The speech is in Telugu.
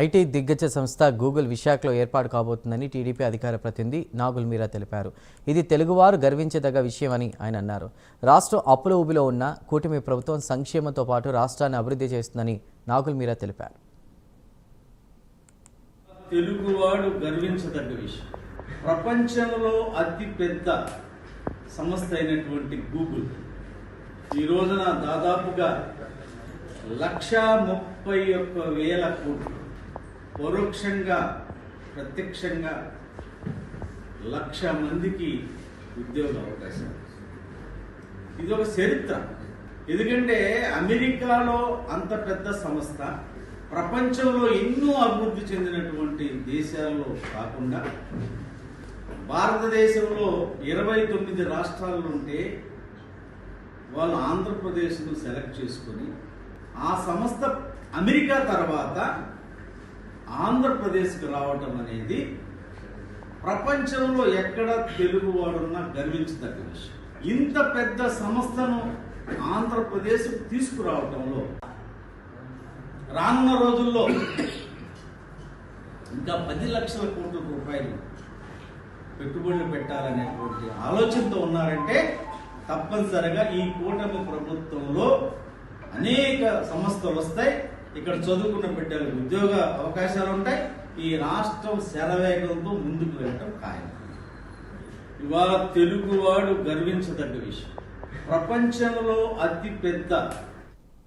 ఐటీ దిగ్గజ సంస్థ గూగుల్ విశాఖలో ఏర్పాటు కాబోతుందని టీడీపీ అధికార ప్రతినిధి నాగుల్ మీరా తెలిపారు. ఇది తెలుగువారు గర్వించదగ్గ విషయమని ఆయన అన్నారు. రాష్ట్రం అప్పుల ఊబిలో ఉన్న కూటమి ప్రభుత్వం సంక్షేమంతో పాటు రాష్ట్రాన్ని అభివృద్ధి చేస్తుందని నాగుల్ మీరా తెలిపారు. తెలుగువాడు గర్వించదగ్గ విషయం. ప్రపంచంలో అతి పెద్ద సంస్థ అయినటువంటి గూగుల్ ఈ రోజున దాదాపుగా లక్ష ముప్పై ఒక్క వేల కోట్లు పరోక్షంగా ప్రత్యక్షంగా లక్ష మందికి ఉద్యోగ అవకాశం. ఇది ఒక చరిత్ర. ఎందుకంటే అమెరికాలో అంత పెద్ద సంస్థ ప్రపంచంలో ఎన్నో అభివృద్ధి చెందినటువంటి దేశాల్లో కాకుండా భారతదేశంలో ఇరవై తొమ్మిది రాష్ట్రాలు ఉంటే వాళ్ళు ఆంధ్రప్రదేశ్ను సెలెక్ట్ చేసుకొని ఆ సంస్థ అమెరికా తర్వాత ఆంధ్రప్రదేశ్కి రావటం అనేది ప్రపంచంలో ఎక్కడ తెలుగువాడున్నా గర్వించదగ్గ విషయం. ఇంత పెద్ద సంస్థను ఆంధ్రప్రదేశ్ తీసుకురావటంలో రానున్న రోజుల్లో ఇంకా పది లక్షల కోట్ల రూపాయలు పెట్టుబడులు పెట్టాలనేటువంటి ఆలోచనతో ఉన్నారంటే తప్పనిసరిగా ఈ కూటమి ప్రభుత్వంలో అనేక సంస్థలు వస్తాయి. ఇక్కడ చదువుకున్న బిడ్డలకు ఉద్యోగ అవకాశాలు ఉంటాయి. ఈ రాష్ట్రం శరవేగంతో ముందుకు వెళ్ళటం ఖాయం. ఇవాళ తెలుగువాడు గర్వించదగ్గ విషయం. ప్రపంచంలో అతి పెద్ద